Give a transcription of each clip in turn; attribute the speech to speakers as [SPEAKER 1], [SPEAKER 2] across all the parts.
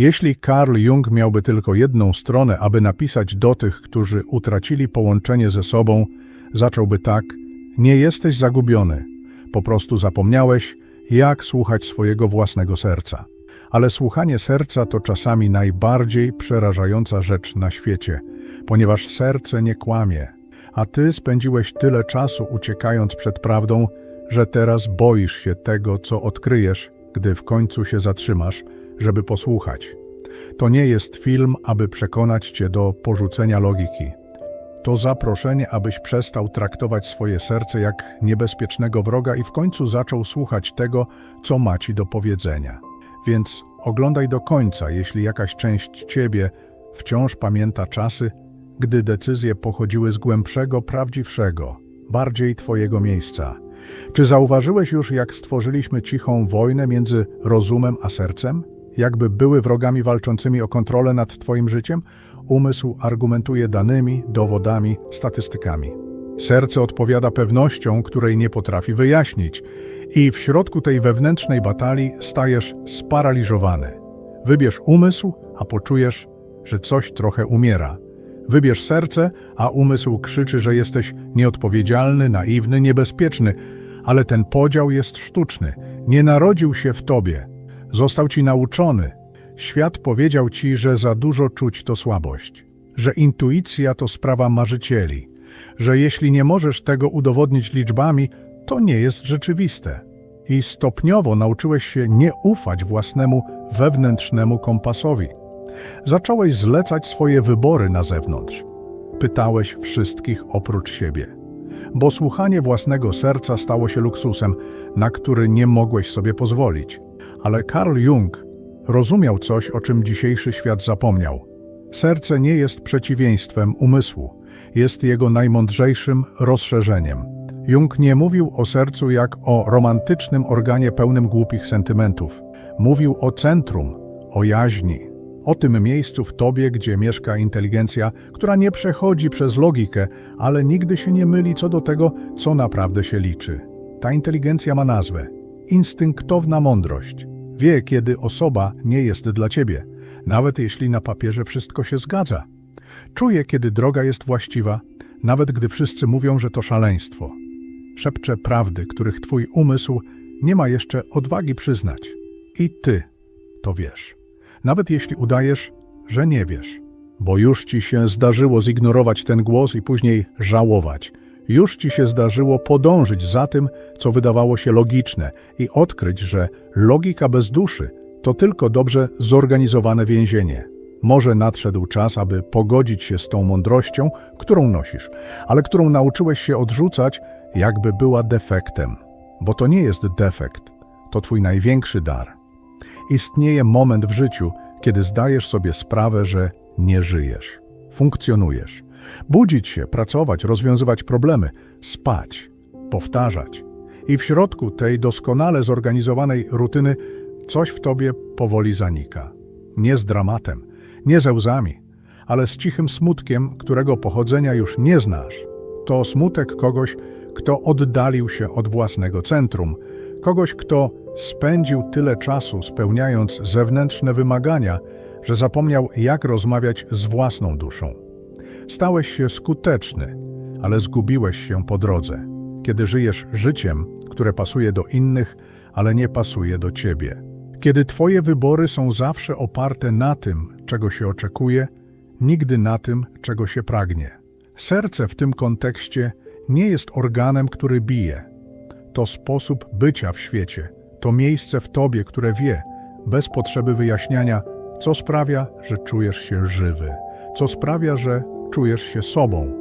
[SPEAKER 1] Jeśli Carl Jung miałby tylko jedną stronę, aby napisać do tych, którzy utracili połączenie ze sobą, zacząłby tak: Nie jesteś zagubiony, po prostu zapomniałeś, jak słuchać swojego własnego serca. Ale słuchanie serca to czasami najbardziej przerażająca rzecz na świecie, ponieważ serce nie kłamie, a ty spędziłeś tyle czasu uciekając przed prawdą, że teraz boisz się tego, co odkryjesz, gdy w końcu się zatrzymasz, żeby posłuchać. To nie jest film, aby przekonać cię do porzucenia logiki. To zaproszenie, abyś przestał traktować swoje serce jak niebezpiecznego wroga i w końcu zaczął słuchać tego, co ma ci do powiedzenia. Więc oglądaj do końca, jeśli jakaś część ciebie wciąż pamięta czasy, gdy decyzje pochodziły z głębszego, prawdziwszego, bardziej twojego miejsca. Czy zauważyłeś już, jak stworzyliśmy cichą wojnę między rozumem a sercem? Jakby były wrogami walczącymi o kontrolę nad twoim życiem? Umysł argumentuje danymi, dowodami, statystykami. Serce odpowiada pewnością, której nie potrafi wyjaśnić, i w środku tej wewnętrznej batalii stajesz sparaliżowany. Wybierz umysł, a poczujesz, że coś trochę umiera. Wybierz serce, a umysł krzyczy, że jesteś nieodpowiedzialny, naiwny, niebezpieczny, ale ten podział jest sztuczny. Nie narodził się w tobie. Został ci nauczony. Świat powiedział ci, że za dużo czuć to słabość, że intuicja to sprawa marzycieli, że jeśli nie możesz tego udowodnić liczbami, to nie jest rzeczywiste. I stopniowo nauczyłeś się nie ufać własnemu wewnętrznemu kompasowi. Zacząłeś zlecać swoje wybory na zewnątrz. Pytałeś wszystkich oprócz siebie. Bo słuchanie własnego serca stało się luksusem, na który nie mogłeś sobie pozwolić. Ale Carl Jung rozumiał coś, o czym dzisiejszy świat zapomniał. Serce nie jest przeciwieństwem umysłu, jest jego najmądrzejszym rozszerzeniem. Jung nie mówił o sercu jak o romantycznym organie pełnym głupich sentymentów. Mówił o centrum, o jaźni, o tym miejscu w tobie, gdzie mieszka inteligencja, która nie przechodzi przez logikę, ale nigdy się nie myli co do tego, co naprawdę się liczy. Ta inteligencja ma nazwę instynktowna mądrość. Wie, kiedy osoba nie jest dla ciebie, nawet jeśli na papierze wszystko się zgadza. Czuje, kiedy droga jest właściwa, nawet gdy wszyscy mówią, że to szaleństwo. Szepcze prawdy, których twój umysł nie ma jeszcze odwagi przyznać. I ty to wiesz. Nawet jeśli udajesz, że nie wiesz. Bo już ci się zdarzyło zignorować ten głos i później żałować. Już ci się zdarzyło podążyć za tym, co wydawało się logiczne i odkryć, że logika bez duszy to tylko dobrze zorganizowane więzienie. Może nadszedł czas, aby pogodzić się z tą mądrością, którą nosisz, ale którą nauczyłeś się odrzucać, jakby była defektem. Bo to nie jest defekt, to twój największy dar. Istnieje moment w życiu, kiedy zdajesz sobie sprawę, że nie żyjesz, funkcjonujesz. Budzić się, pracować, rozwiązywać problemy, spać, powtarzać. I w środku tej doskonale zorganizowanej rutyny coś w tobie powoli zanika. Nie z dramatem, nie ze łzami, ale z cichym smutkiem, którego pochodzenia już nie znasz. To smutek kogoś, kto oddalił się od własnego centrum, kogoś, kto spędził tyle czasu spełniając zewnętrzne wymagania, że zapomniał, jak rozmawiać z własną duszą. Stałeś się skuteczny, ale zgubiłeś się po drodze, kiedy żyjesz życiem, które pasuje do innych, ale nie pasuje do ciebie. Kiedy twoje wybory są zawsze oparte na tym, czego się oczekuje, nigdy na tym, czego się pragnie. Serce w tym kontekście nie jest organem, który bije. To sposób bycia w świecie, to miejsce w tobie, które wie, bez potrzeby wyjaśniania, co sprawia, że czujesz się żywy, co sprawia, że czujesz się sobą.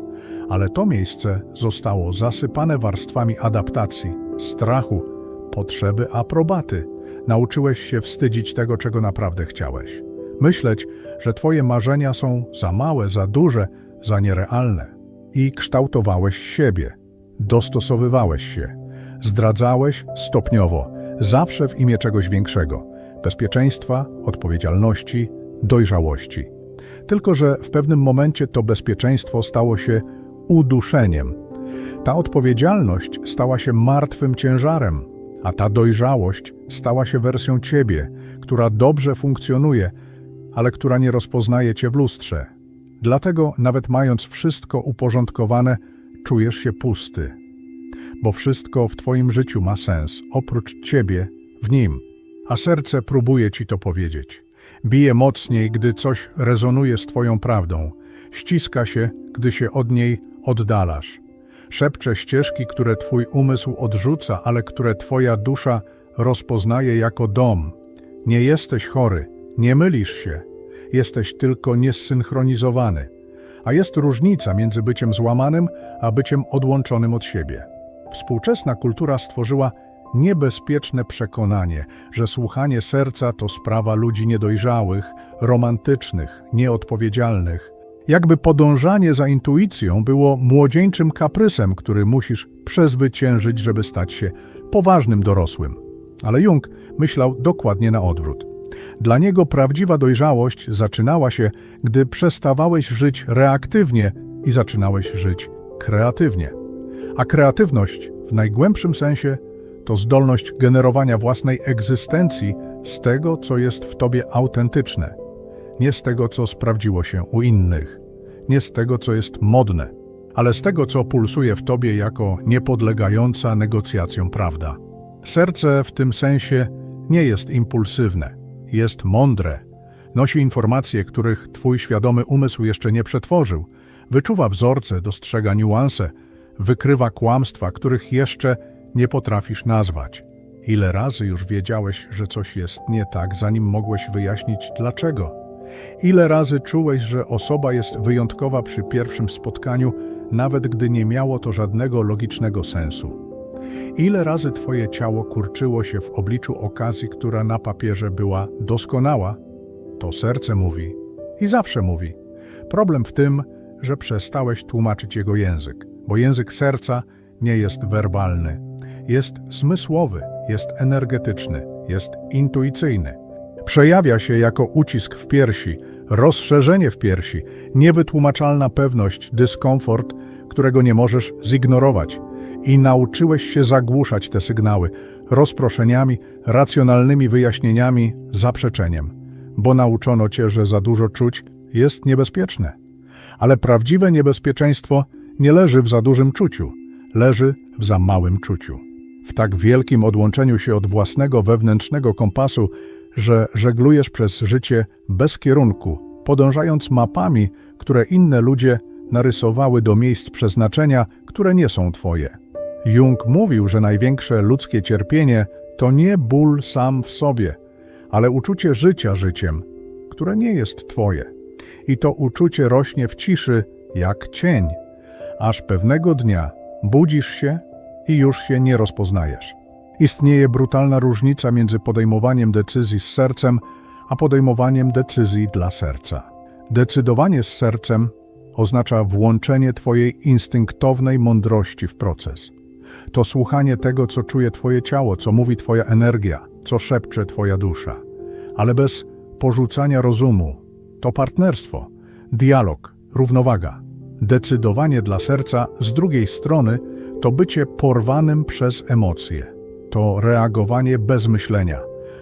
[SPEAKER 1] Ale to miejsce zostało zasypane warstwami adaptacji, strachu, potrzeby aprobaty. Nauczyłeś się wstydzić tego, czego naprawdę chciałeś. Myśleć, że twoje marzenia są za małe, za duże, za nierealne. I kształtowałeś siebie, dostosowywałeś się, zdradzałeś stopniowo, zawsze w imię czegoś większego bezpieczeństwa, odpowiedzialności, dojrzałości. Tylko, że w pewnym momencie to bezpieczeństwo stało się uduszeniem. Ta odpowiedzialność stała się martwym ciężarem, a ta dojrzałość stała się wersją ciebie, która dobrze funkcjonuje, ale która nie rozpoznaje cię w lustrze. Dlatego, nawet mając wszystko uporządkowane, czujesz się pusty. Bo wszystko w twoim życiu ma sens, oprócz ciebie w nim. A serce próbuje ci to powiedzieć. Bije mocniej, gdy coś rezonuje z twoją prawdą. Ściska się, gdy się od niej oddalasz. Szepcze ścieżki, które twój umysł odrzuca, ale które twoja dusza rozpoznaje jako dom. Nie jesteś chory, nie mylisz się. Jesteś tylko niesynchronizowany. A jest różnica między byciem złamanym, a byciem odłączonym od siebie. Współczesna kultura stworzyła niebezpieczne przekonanie, że słuchanie serca to sprawa ludzi niedojrzałych, romantycznych, nieodpowiedzialnych. Jakby podążanie za intuicją było młodzieńczym kaprysem, który musisz przezwyciężyć, żeby stać się poważnym dorosłym. Ale Jung myślał dokładnie na odwrót. Dla niego prawdziwa dojrzałość zaczynała się, gdy przestawałeś żyć reaktywnie i zaczynałeś żyć kreatywnie. A kreatywność w najgłębszym sensie to zdolność generowania własnej egzystencji z tego, co jest w tobie autentyczne, nie z tego, co sprawdziło się u innych, nie z tego, co jest modne, ale z tego, co pulsuje w tobie jako niepodlegająca negocjacjom prawda. Serce w tym sensie nie jest impulsywne, jest mądre, nosi informacje, których twój świadomy umysł jeszcze nie przetworzył, wyczuwa wzorce, dostrzega niuanse, wykrywa kłamstwa, których jeszcze nie potrafisz nazwać. Ile razy już wiedziałeś, że coś jest nie tak, zanim mogłeś wyjaśnić dlaczego? Ile razy czułeś, że osoba jest wyjątkowa przy pierwszym spotkaniu, nawet gdy nie miało to żadnego logicznego sensu? Ile razy twoje ciało kurczyło się w obliczu okazji, która na papierze była doskonała? To serce mówi i zawsze mówi. Problem w tym, że przestałeś tłumaczyć jego język, bo język serca nie jest werbalny. Jest zmysłowy, jest energetyczny, jest intuicyjny. Przejawia się jako ucisk w piersi, rozszerzenie w piersi, niewytłumaczalna pewność, dyskomfort, którego nie możesz zignorować. I nauczyłeś się zagłuszać te sygnały rozproszeniami, racjonalnymi wyjaśnieniami, zaprzeczeniem, bo nauczono cię, że za dużo czuć jest niebezpieczne. Ale prawdziwe niebezpieczeństwo nie leży w za dużym czuciu, leży w za małym czuciu. W tak wielkim odłączeniu się od własnego wewnętrznego kompasu, że żeglujesz przez życie bez kierunku, podążając mapami, które inne ludzie narysowały do miejsc przeznaczenia, które nie są twoje. Jung mówił, że największe ludzkie cierpienie to nie ból sam w sobie, ale uczucie życia życiem, które nie jest twoje. I to uczucie rośnie w ciszy jak cień, aż pewnego dnia budzisz się i już się nie rozpoznajesz. Istnieje brutalna różnica między podejmowaniem decyzji z sercem, a podejmowaniem decyzji dla serca. Decydowanie z sercem oznacza włączenie Twojej instynktownej mądrości w proces. To słuchanie tego, co czuje Twoje ciało, co mówi Twoja energia, co szepcze Twoja dusza. Ale bez porzucania rozumu. To partnerstwo, dialog, równowaga. Decydowanie dla serca z drugiej strony to bycie porwanym przez emocje. To reagowanie bez myślenia.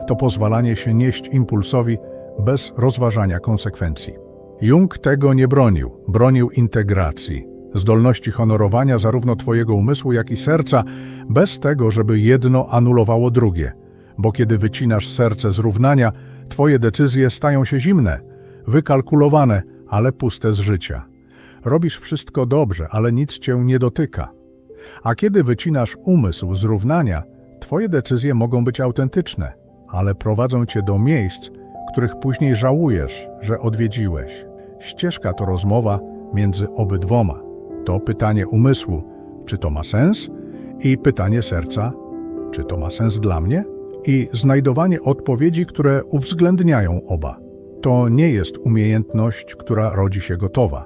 [SPEAKER 1] To pozwalanie się nieść impulsowi bez rozważania konsekwencji. Jung tego nie bronił, bronił integracji, zdolności honorowania zarówno Twojego umysłu, jak i serca, bez tego, żeby jedno anulowało drugie. Bo kiedy wycinasz serce z równania, Twoje decyzje stają się zimne, wykalkulowane, ale puste z życia. Robisz wszystko dobrze, ale nic Cię nie dotyka. A kiedy wycinasz umysł z równania, Twoje decyzje mogą być autentyczne, ale prowadzą Cię do miejsc, których później żałujesz, że odwiedziłeś. Ścieżka to rozmowa między obydwoma. To pytanie umysłu, czy to ma sens? I pytanie serca, czy to ma sens dla mnie? I znajdowanie odpowiedzi, które uwzględniają oba. To nie jest umiejętność, która rodzi się gotowa.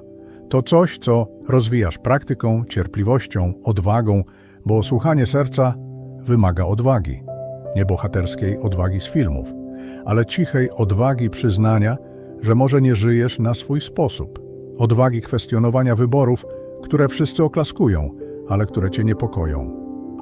[SPEAKER 1] To coś, co rozwijasz praktyką, cierpliwością, odwagą, bo słuchanie serca wymaga odwagi. Nie bohaterskiej odwagi z filmów, ale cichej odwagi przyznania, że może nie żyjesz na swój sposób. Odwagi kwestionowania wyborów, które wszyscy oklaskują, ale które cię niepokoją.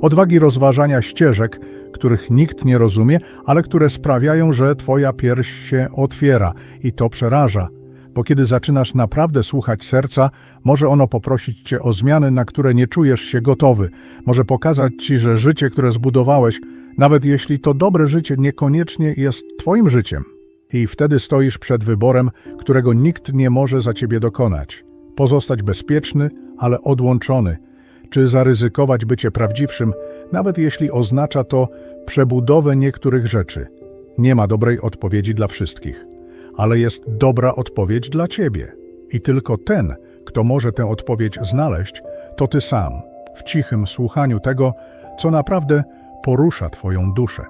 [SPEAKER 1] Odwagi rozważania ścieżek, których nikt nie rozumie, ale które sprawiają, że twoja pierś się otwiera i to przeraża. Bo kiedy zaczynasz naprawdę słuchać serca, może ono poprosić cię o zmiany, na które nie czujesz się gotowy. Może pokazać ci, że życie, które zbudowałeś, nawet jeśli to dobre życie niekoniecznie jest twoim życiem. I wtedy stoisz przed wyborem, którego nikt nie może za ciebie dokonać. Pozostać bezpieczny, ale odłączony. Czy zaryzykować bycie prawdziwszym, nawet jeśli oznacza to przebudowę niektórych rzeczy. Nie ma dobrej odpowiedzi dla wszystkich, ale jest dobra odpowiedź dla ciebie. I tylko ten, kto może tę odpowiedź znaleźć, to ty sam, w cichym słuchaniu tego, co naprawdę porusza twoją duszę.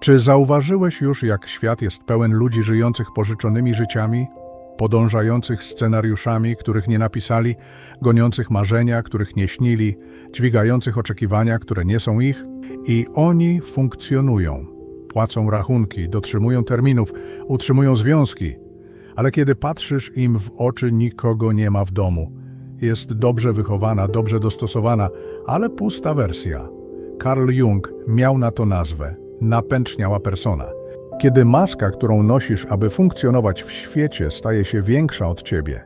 [SPEAKER 1] Czy zauważyłeś już, jak świat jest pełen ludzi żyjących pożyczonymi życiami, podążających scenariuszami, których nie napisali, goniących marzenia, których nie śnili, dźwigających oczekiwania, które nie są ich? I oni funkcjonują, płacą rachunki, dotrzymują terminów, utrzymują związki. Ale kiedy patrzysz im w oczy, nikogo nie ma w domu. Jest dobrze wychowana, dobrze dostosowana, ale pusta wersja. Carl Jung miał na to nazwę napęczniała persona. Kiedy maska, którą nosisz, aby funkcjonować w świecie, staje się większa od ciebie,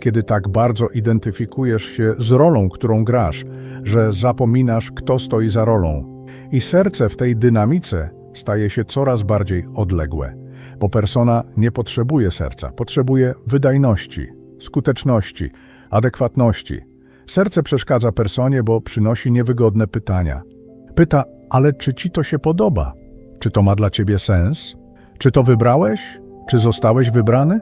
[SPEAKER 1] kiedy tak bardzo identyfikujesz się z rolą, którą grasz, że zapominasz, kto stoi za rolą, i serce w tej dynamice staje się coraz bardziej odległe, bo persona nie potrzebuje serca, potrzebuje wydajności, skuteczności, adekwatności. Serce przeszkadza personie, bo przynosi niewygodne pytania. Pyta, ale czy ci to się podoba? Czy to ma dla ciebie sens? Czy to wybrałeś? Czy zostałeś wybrany?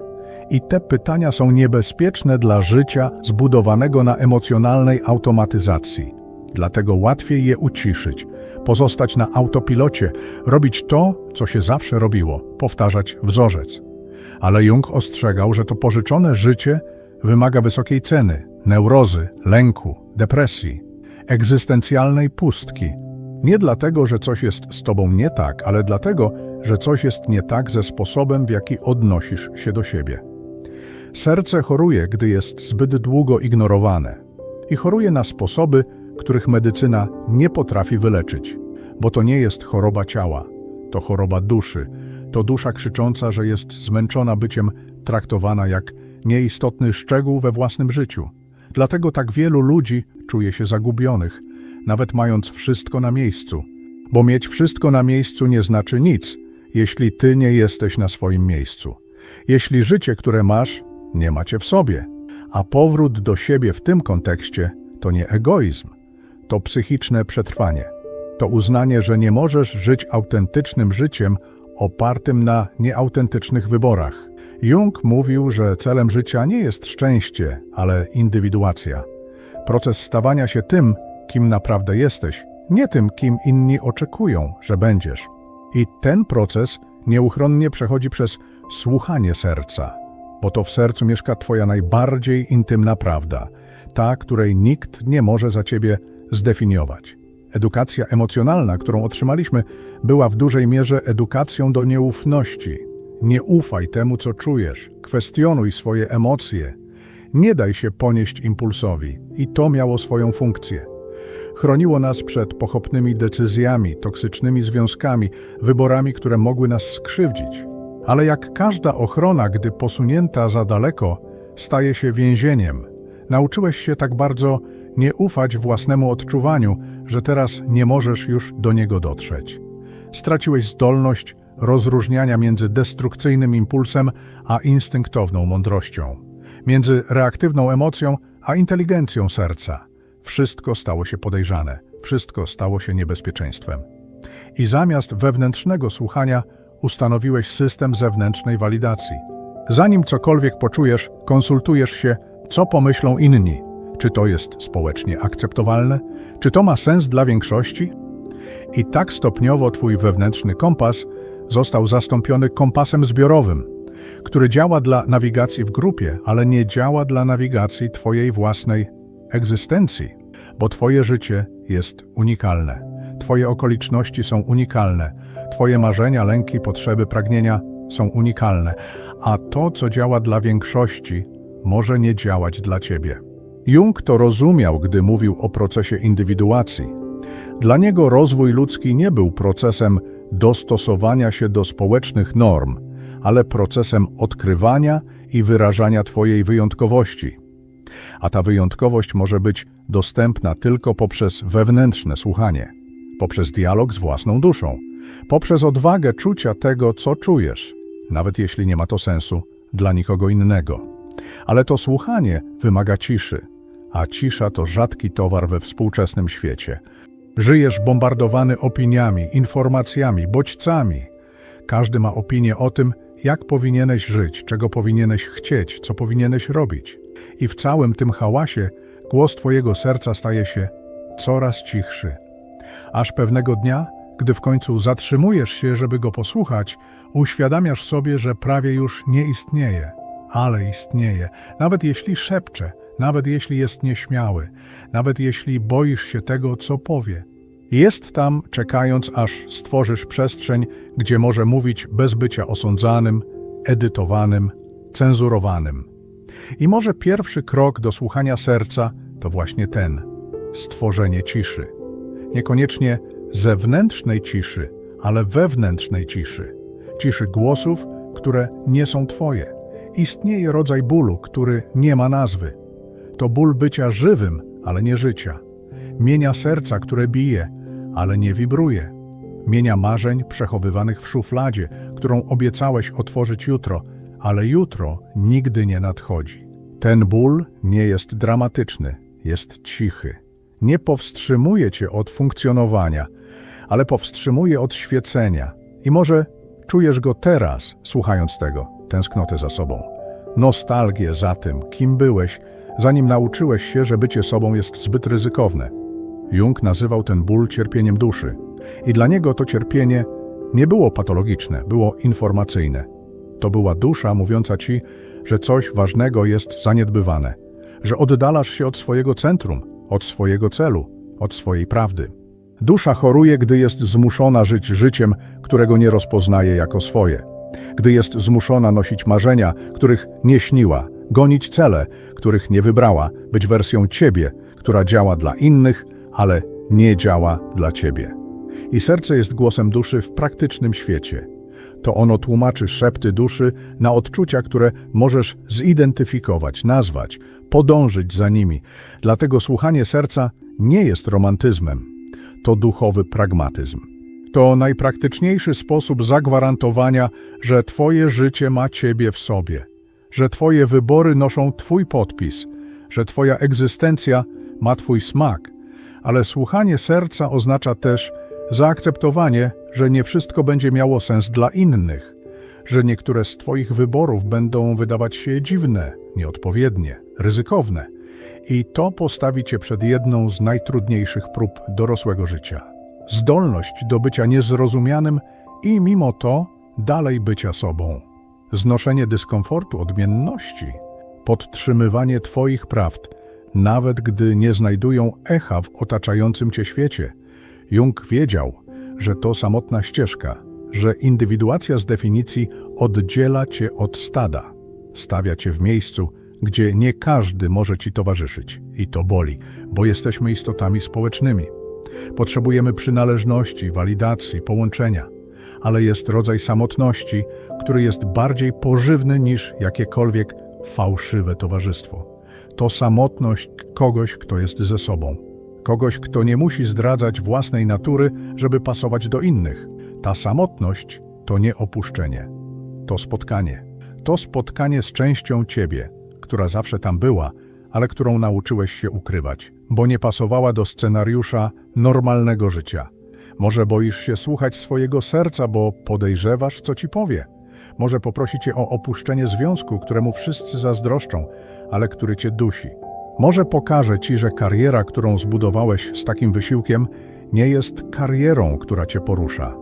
[SPEAKER 1] I te pytania są niebezpieczne dla życia zbudowanego na emocjonalnej automatyzacji. Dlatego łatwiej je uciszyć, pozostać na autopilocie, robić to, co się zawsze robiło, powtarzać wzorzec. Ale Jung ostrzegał, że to pożyczone życie wymaga wysokiej ceny, neurozy, lęku, depresji, egzystencjalnej pustki. Nie dlatego, że coś jest z tobą nie tak, ale dlatego, że coś jest nie tak ze sposobem, w jaki odnosisz się do siebie. Serce choruje, gdy jest zbyt długo ignorowane. I choruje na sposoby, których medycyna nie potrafi wyleczyć, bo to nie jest choroba ciała, to choroba duszy. To dusza krzycząca, że jest zmęczona byciem traktowana jak nieistotny szczegół we własnym życiu. Dlatego tak wielu ludzi czuje się zagubionych, nawet mając wszystko na miejscu. Bo mieć wszystko na miejscu nie znaczy nic, jeśli ty nie jesteś na swoim miejscu. Jeśli życie, które masz, nie macie w sobie. A powrót do siebie w tym kontekście to nie egoizm, to psychiczne przetrwanie. To uznanie, że nie możesz żyć autentycznym życiem opartym na nieautentycznych wyborach. Jung mówił, że celem życia nie jest szczęście, ale indywiduacja. Proces stawania się tym, kim naprawdę jesteś, nie tym, kim inni oczekują, że będziesz. I ten proces nieuchronnie przechodzi przez słuchanie serca, bo to w sercu mieszka Twoja najbardziej intymna prawda, ta, której nikt nie może za Ciebie zdefiniować. Edukacja emocjonalna, którą otrzymaliśmy, była w dużej mierze edukacją do nieufności. Nie ufaj temu, co czujesz, kwestionuj swoje emocje, nie daj się ponieść impulsowi, i to miało swoją funkcję. Chroniło nas przed pochopnymi decyzjami, toksycznymi związkami, wyborami, które mogły nas skrzywdzić. Ale jak każda ochrona, gdy posunięta za daleko, staje się więzieniem, nauczyłeś się tak bardzo nie ufać własnemu odczuwaniu, że teraz nie możesz już do niego dotrzeć. Straciłeś zdolność rozróżniania między destrukcyjnym impulsem a instynktowną mądrością, między reaktywną emocją a inteligencją serca. Wszystko stało się podejrzane, wszystko stało się niebezpieczeństwem. I zamiast wewnętrznego słuchania ustanowiłeś system zewnętrznej walidacji. Zanim cokolwiek poczujesz, konsultujesz się, co pomyślą inni. Czy to jest społecznie akceptowalne? Czy to ma sens dla większości? I tak stopniowo twój wewnętrzny kompas został zastąpiony kompasem zbiorowym, który działa dla nawigacji w grupie, ale nie działa dla nawigacji twojej własnej egzystencji, bo Twoje życie jest unikalne. Twoje okoliczności są unikalne. Twoje marzenia, lęki, potrzeby, pragnienia są unikalne, a to, co działa dla większości, może nie działać dla Ciebie. Jung to rozumiał, gdy mówił o procesie indywiduacji. Dla niego rozwój ludzki nie był procesem dostosowania się do społecznych norm, ale procesem odkrywania i wyrażania Twojej wyjątkowości. A ta wyjątkowość może być dostępna tylko poprzez wewnętrzne słuchanie, poprzez dialog z własną duszą, poprzez odwagę czucia tego, co czujesz, nawet jeśli nie ma to sensu dla nikogo innego. Ale to słuchanie wymaga ciszy, a cisza to rzadki towar we współczesnym świecie. Żyjesz bombardowany opiniami, informacjami, bodźcami. Każdy ma opinię o tym, jak powinieneś żyć, czego powinieneś chcieć, co powinieneś robić. I w całym tym hałasie głos Twojego serca staje się coraz cichszy. Aż pewnego dnia, gdy w końcu zatrzymujesz się, żeby go posłuchać, uświadamiasz sobie, że prawie już nie istnieje, ale istnieje, nawet jeśli szepcze, nawet jeśli jest nieśmiały, nawet jeśli boisz się tego, co powie. Jest tam, czekając, aż stworzysz przestrzeń, gdzie może mówić bez bycia osądzanym, edytowanym, cenzurowanym. I może pierwszy krok do słuchania serca to właśnie ten stworzenie ciszy. Niekoniecznie zewnętrznej ciszy, ale wewnętrznej ciszy. Ciszy głosów, które nie są Twoje. Istnieje rodzaj bólu, który nie ma nazwy. To ból bycia żywym, ale nie życia. Mienia serca, które bije, ale nie wibruje. Mienia marzeń przechowywanych w szufladzie, którą obiecałeś otworzyć jutro, ale jutro nigdy nie nadchodzi. Ten ból nie jest dramatyczny, jest cichy. Nie powstrzymuje cię od funkcjonowania, ale powstrzymuje od świecenia. I może czujesz go teraz, słuchając tego, tęsknotę za sobą. Nostalgię za tym, kim byłeś, zanim nauczyłeś się, że bycie sobą jest zbyt ryzykowne. Jung nazywał ten ból cierpieniem duszy. I dla niego to cierpienie nie było patologiczne, było informacyjne. To była dusza mówiąca ci, że coś ważnego jest zaniedbywane, że oddalasz się od swojego centrum, od swojego celu, od swojej prawdy. Dusza choruje, gdy jest zmuszona żyć życiem, którego nie rozpoznaje jako swoje. Gdy jest zmuszona nosić marzenia, których nie śniła, gonić cele, których nie wybrała, być wersją ciebie, która działa dla innych, ale nie działa dla ciebie. I serce jest głosem duszy w praktycznym świecie. To ono tłumaczy szepty duszy na odczucia, które możesz zidentyfikować, nazwać, podążyć za nimi. Dlatego słuchanie serca nie jest romantyzmem. To duchowy pragmatyzm. To najpraktyczniejszy sposób zagwarantowania, że Twoje życie ma Ciebie w sobie, że Twoje wybory noszą Twój podpis, że Twoja egzystencja ma Twój smak. Ale słuchanie serca oznacza też zaakceptowanie, że nie wszystko będzie miało sens dla innych, że niektóre z Twoich wyborów będą wydawać się dziwne, nieodpowiednie, ryzykowne. I to postawi Cię przed jedną z najtrudniejszych prób dorosłego życia. Zdolność do bycia niezrozumianym i mimo to dalej bycia sobą. Znoszenie dyskomfortu, odmienności, podtrzymywanie Twoich prawd, nawet gdy nie znajdują echa w otaczającym Cię świecie. Jung wiedział, że to samotna ścieżka, że indywiduacja z definicji oddziela Cię od stada, stawia Cię w miejscu, gdzie nie każdy może Ci towarzyszyć. I to boli, bo jesteśmy istotami społecznymi. Potrzebujemy przynależności, walidacji, połączenia, ale jest rodzaj samotności, który jest bardziej pożywny niż jakiekolwiek fałszywe towarzystwo. To samotność kogoś, kto jest ze sobą. Kogoś, kto nie musi zdradzać własnej natury, żeby pasować do innych. Ta samotność to nie opuszczenie. To spotkanie. To spotkanie z częścią ciebie, która zawsze tam była, ale którą nauczyłeś się ukrywać, bo nie pasowała do scenariusza normalnego życia. Może boisz się słuchać swojego serca, bo podejrzewasz, co ci powie. Może poprosi cię o opuszczenie związku, któremu wszyscy zazdroszczą, ale który cię dusi. Może pokaże ci, że kariera, którą zbudowałeś z takim wysiłkiem, nie jest karierą, która cię porusza.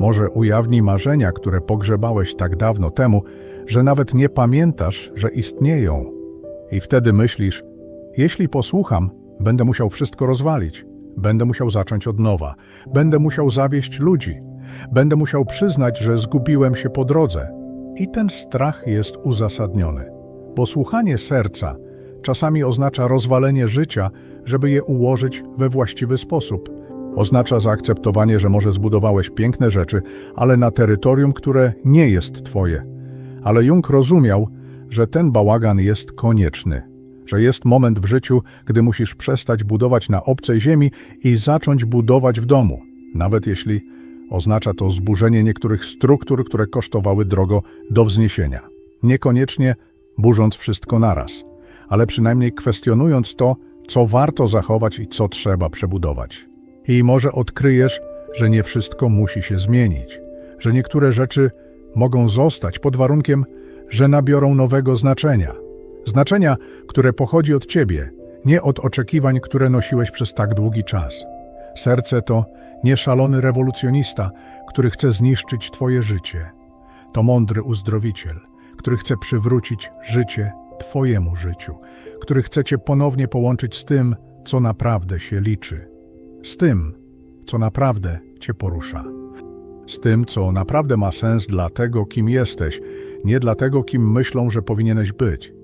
[SPEAKER 1] Może ujawni marzenia, które pogrzebałeś tak dawno temu, że nawet nie pamiętasz, że istnieją. I wtedy myślisz, jeśli posłucham, będę musiał wszystko rozwalić, będę musiał zacząć od nowa, będę musiał zawieść ludzi, będę musiał przyznać, że zgubiłem się po drodze. I ten strach jest uzasadniony, bo słuchanie serca czasami oznacza rozwalenie życia, żeby je ułożyć we właściwy sposób. Oznacza zaakceptowanie, że może zbudowałeś piękne rzeczy, ale na terytorium, które nie jest twoje. Ale Jung rozumiał, że ten bałagan jest konieczny, że jest moment w życiu, gdy musisz przestać budować na obcej ziemi i zacząć budować w domu, nawet jeśli oznacza to zburzenie niektórych struktur, które kosztowały drogo do wzniesienia. Niekoniecznie burząc wszystko naraz, ale przynajmniej kwestionując to, co warto zachować i co trzeba przebudować. I może odkryjesz, że nie wszystko musi się zmienić, że niektóre rzeczy mogą zostać pod warunkiem, że nabiorą nowego znaczenia. Znaczenia, które pochodzi od ciebie, nie od oczekiwań, które nosiłeś przez tak długi czas. Serce to nie szalony rewolucjonista, który chce zniszczyć twoje życie. To mądry uzdrowiciel, który chce przywrócić życie twojemu życiu, który chce cię ponownie połączyć z tym, co naprawdę się liczy. Z tym, co naprawdę cię porusza. Z tym, co naprawdę ma sens dla tego, kim jesteś, nie dla tego, kim myślą, że powinieneś być.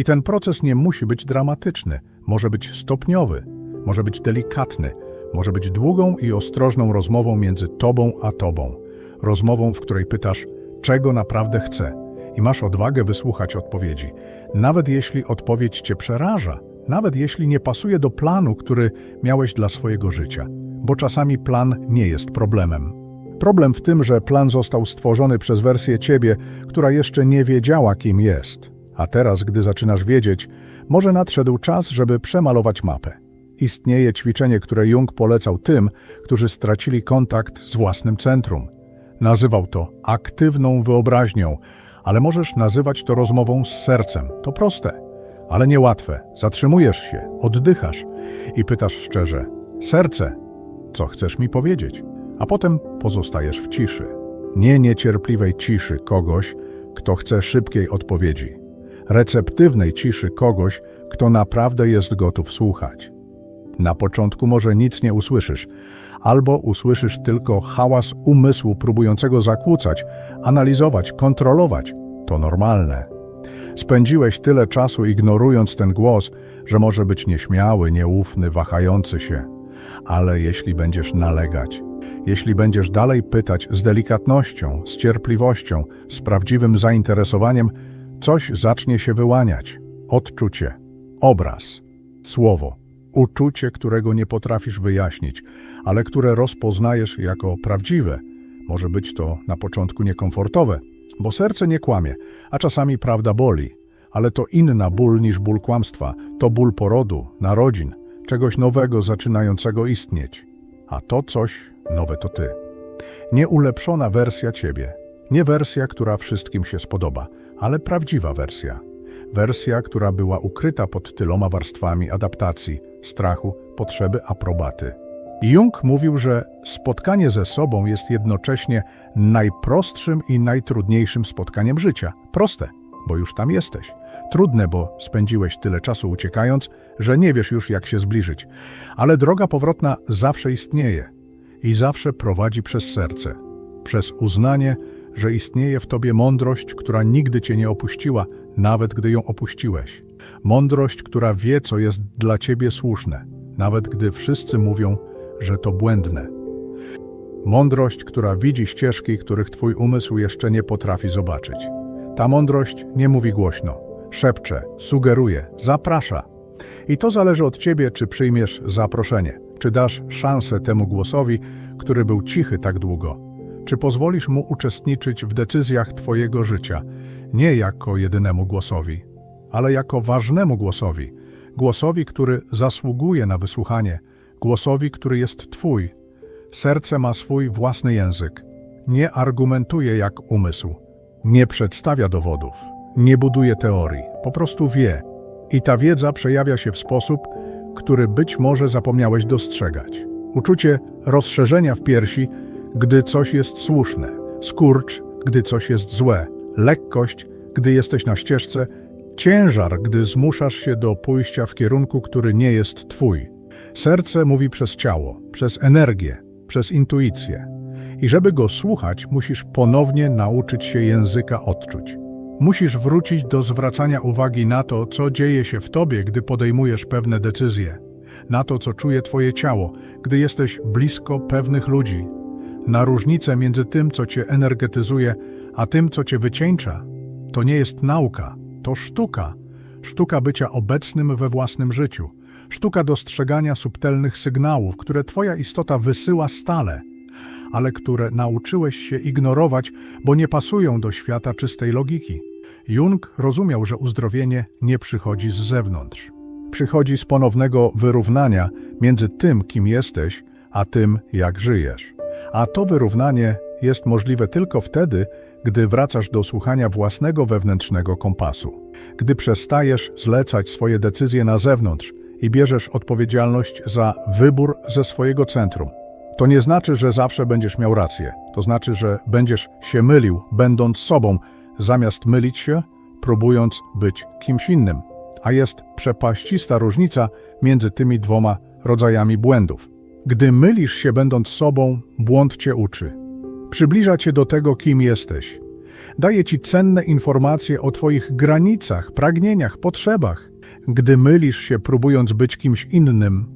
[SPEAKER 1] I ten proces nie musi być dramatyczny, może być stopniowy, może być delikatny, może być długą i ostrożną rozmową między tobą a tobą. Rozmową, w której pytasz, czego naprawdę chcę i masz odwagę wysłuchać odpowiedzi, nawet jeśli odpowiedź cię przeraża, nawet jeśli nie pasuje do planu, który miałeś dla swojego życia, bo czasami plan nie jest problemem. Problem w tym, że plan został stworzony przez wersję ciebie, która jeszcze nie wiedziała, kim jest. A teraz, gdy zaczynasz wiedzieć, może nadszedł czas, żeby przemalować mapę. Istnieje ćwiczenie, które Jung polecał tym, którzy stracili kontakt z własnym centrum. Nazywał to aktywną wyobraźnią, ale możesz nazywać to rozmową z sercem. To proste, ale niełatwe. Zatrzymujesz się, oddychasz i pytasz szczerze: Serce, co chcesz mi powiedzieć? A potem pozostajesz w ciszy. Nie niecierpliwej ciszy kogoś, kto chce szybkiej odpowiedzi. Receptywnej ciszy kogoś, kto naprawdę jest gotów słuchać. Na początku może nic nie usłyszysz, albo usłyszysz tylko hałas umysłu próbującego zakłócać, analizować, kontrolować. To normalne. Spędziłeś tyle czasu ignorując ten głos, że może być nieśmiały, nieufny, wahający się. Ale jeśli będziesz nalegać, jeśli będziesz dalej pytać z delikatnością, z cierpliwością, z prawdziwym zainteresowaniem, coś zacznie się wyłaniać. Odczucie, obraz, słowo, uczucie, którego nie potrafisz wyjaśnić, ale które rozpoznajesz jako prawdziwe. Może być to na początku niekomfortowe, bo serce nie kłamie, a czasami prawda boli, ale to inna ból niż ból kłamstwa, to ból porodu, narodzin, czegoś nowego zaczynającego istnieć. A to coś nowe to ty. Nieulepszona wersja ciebie, nie wersja, która wszystkim się spodoba, ale prawdziwa wersja. Wersja, która była ukryta pod tyloma warstwami adaptacji, strachu, potrzeby aprobaty. Jung mówił, że spotkanie ze sobą jest jednocześnie najprostszym i najtrudniejszym spotkaniem życia. Proste, bo już tam jesteś. Trudne, bo spędziłeś tyle czasu uciekając, że nie wiesz już, jak się zbliżyć. Ale droga powrotna zawsze istnieje i zawsze prowadzi przez serce, przez uznanie, że istnieje w tobie mądrość, która nigdy cię nie opuściła, nawet gdy ją opuściłeś. Mądrość, która wie, co jest dla ciebie słuszne, nawet gdy wszyscy mówią, że to błędne. Mądrość, która widzi ścieżki, których twój umysł jeszcze nie potrafi zobaczyć. Ta mądrość nie mówi głośno, szepcze, sugeruje, zaprasza. I to zależy od ciebie, czy przyjmiesz zaproszenie, czy dasz szansę temu głosowi, który był cichy tak długo. Czy pozwolisz mu uczestniczyć w decyzjach twojego życia, nie jako jedynemu głosowi, ale jako ważnemu głosowi, głosowi, który zasługuje na wysłuchanie, głosowi, który jest Twój. Serce ma swój własny język. Nie argumentuje jak umysł. Nie przedstawia dowodów. Nie buduje teorii. Po prostu wie. I ta wiedza przejawia się w sposób, który być może zapomniałeś dostrzegać. Uczucie rozszerzenia w piersi, gdy coś jest słuszne. Skurcz, gdy coś jest złe. Lekkość, gdy jesteś na ścieżce. Ciężar, gdy zmuszasz się do pójścia w kierunku, który nie jest Twój. Serce mówi przez ciało, przez energię, przez intuicję. I żeby go słuchać, musisz ponownie nauczyć się języka odczuć. Musisz wrócić do zwracania uwagi na to, co dzieje się w tobie, gdy podejmujesz pewne decyzje. na to, co czuje Twoje ciało, gdy jesteś blisko pewnych ludzi, na różnicę między tym, co Cię energetyzuje, a tym, co Cię wycieńcza. To nie jest nauka, to sztuka. Sztuka bycia obecnym we własnym życiu. Sztuka dostrzegania subtelnych sygnałów, które Twoja istota wysyła stale, ale które nauczyłeś się ignorować, bo nie pasują do świata czystej logiki. Jung rozumiał, że uzdrowienie nie przychodzi z zewnątrz. Przychodzi z ponownego wyrównania między tym, kim jesteś, a tym, jak żyjesz. A to wyrównanie jest możliwe tylko wtedy, gdy wracasz do słuchania własnego wewnętrznego kompasu. Gdy przestajesz zlecać swoje decyzje na zewnątrz i bierzesz odpowiedzialność za wybór ze swojego centrum. To nie znaczy, że zawsze będziesz miał rację. To znaczy, że będziesz się mylił, będąc sobą, zamiast mylić się, próbując być kimś innym. A jest przepaścista różnica między tymi dwoma rodzajami błędów. Gdy mylisz się będąc sobą, błąd cię uczy. Przybliża cię do tego, kim jesteś. Daje ci cenne informacje o twoich granicach, pragnieniach, potrzebach. Gdy mylisz się próbując być kimś innym,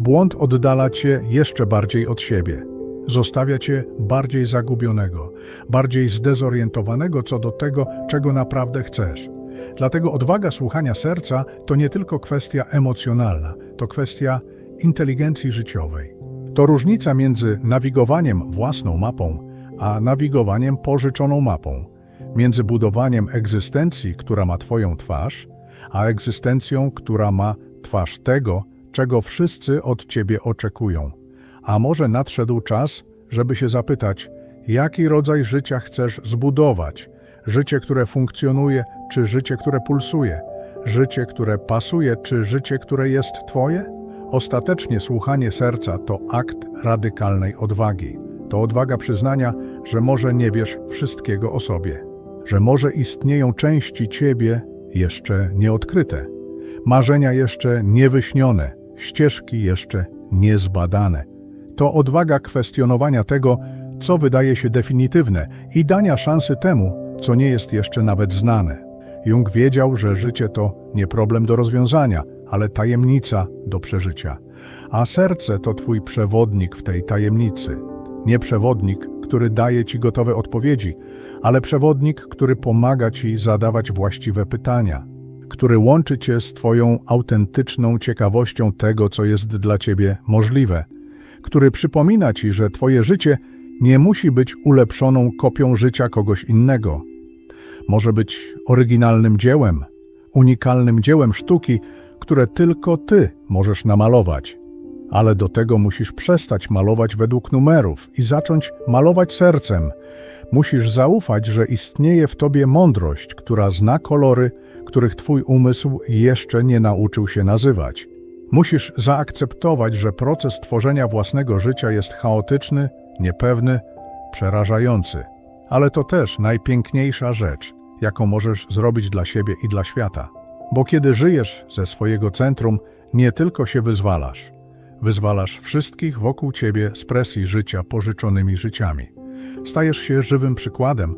[SPEAKER 1] błąd oddala cię jeszcze bardziej od siebie. Zostawia cię bardziej zagubionego, bardziej zdezorientowanego co do tego, czego naprawdę chcesz. Dlatego odwaga słuchania serca to nie tylko kwestia emocjonalna, to kwestia inteligencji życiowej. To różnica między nawigowaniem własną mapą, a nawigowaniem pożyczoną mapą, między budowaniem egzystencji, która ma Twoją twarz, a egzystencją, która ma twarz tego, czego wszyscy od Ciebie oczekują. A może nadszedł czas, żeby się zapytać, jaki rodzaj życia chcesz zbudować? Życie, które funkcjonuje, czy życie, które pulsuje? Życie, które pasuje, czy życie, które jest Twoje? Ostatecznie słuchanie serca to akt radykalnej odwagi. To odwaga przyznania, że może nie wiesz wszystkiego o sobie, że może istnieją części ciebie jeszcze nieodkryte, marzenia jeszcze niewyśnione, ścieżki jeszcze niezbadane. To odwaga kwestionowania tego, co wydaje się definitywne i dania szansy temu, co nie jest jeszcze nawet znane. Jung wiedział, że życie to nie problem do rozwiązania, ale tajemnica do przeżycia. A serce to twój przewodnik w tej tajemnicy. Nie przewodnik, który daje ci gotowe odpowiedzi, ale przewodnik, który pomaga ci zadawać właściwe pytania, który łączy cię z twoją autentyczną ciekawością tego, co jest dla ciebie możliwe, który przypomina ci, że twoje życie nie musi być ulepszoną kopią życia kogoś innego. Może być oryginalnym dziełem, unikalnym dziełem sztuki, które tylko ty możesz namalować. Ale do tego musisz przestać malować według numerów i zacząć malować sercem. Musisz zaufać, że istnieje w tobie mądrość, która zna kolory, których twój umysł jeszcze nie nauczył się nazywać. Musisz zaakceptować, że proces tworzenia własnego życia jest chaotyczny, niepewny, przerażający. Ale to też najpiękniejsza rzecz, jaką możesz zrobić dla siebie i dla świata. Bo kiedy żyjesz ze swojego centrum, nie tylko się wyzwalasz, wyzwalasz wszystkich wokół ciebie z presji życia pożyczonymi życiami. Stajesz się żywym przykładem,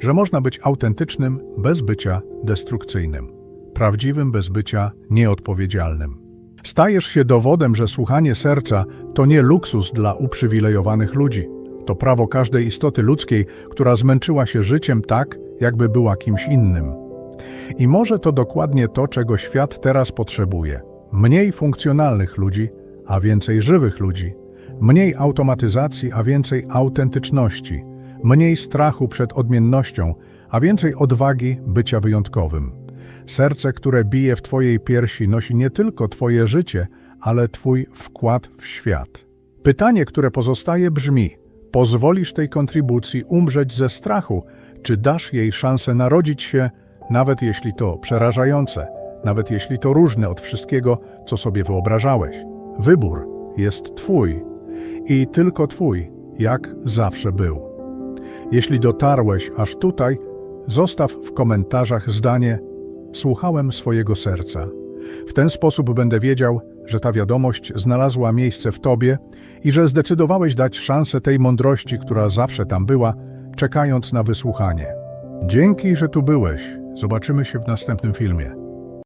[SPEAKER 1] że można być autentycznym bez bycia destrukcyjnym, prawdziwym bez bycia nieodpowiedzialnym. Stajesz się dowodem, że słuchanie serca to nie luksus dla uprzywilejowanych ludzi. To prawo każdej istoty ludzkiej, która zmęczyła się życiem tak, jakby była kimś innym. I może to dokładnie to, czego świat teraz potrzebuje. Mniej funkcjonalnych ludzi, a więcej żywych ludzi. Mniej automatyzacji, a więcej autentyczności. Mniej strachu przed odmiennością, a więcej odwagi bycia wyjątkowym. Serce, które bije w Twojej piersi, nosi nie tylko Twoje życie, ale Twój wkład w świat. Pytanie, które pozostaje, brzmi: pozwolisz tej kontrybucji umrzeć ze strachu, czy dasz jej szansę narodzić się nawet jeśli to przerażające, nawet jeśli to różne od wszystkiego, co sobie wyobrażałeś. Wybór jest Twój i tylko Twój, jak zawsze był. Jeśli dotarłeś aż tutaj, zostaw w komentarzach zdanie Słuchałem swojego serca. W ten sposób będę wiedział, że ta wiadomość znalazła miejsce w Tobie i że zdecydowałeś dać szansę tej mądrości, która zawsze tam była, czekając na wysłuchanie. Dzięki, że tu byłeś. Zobaczymy się w następnym filmie.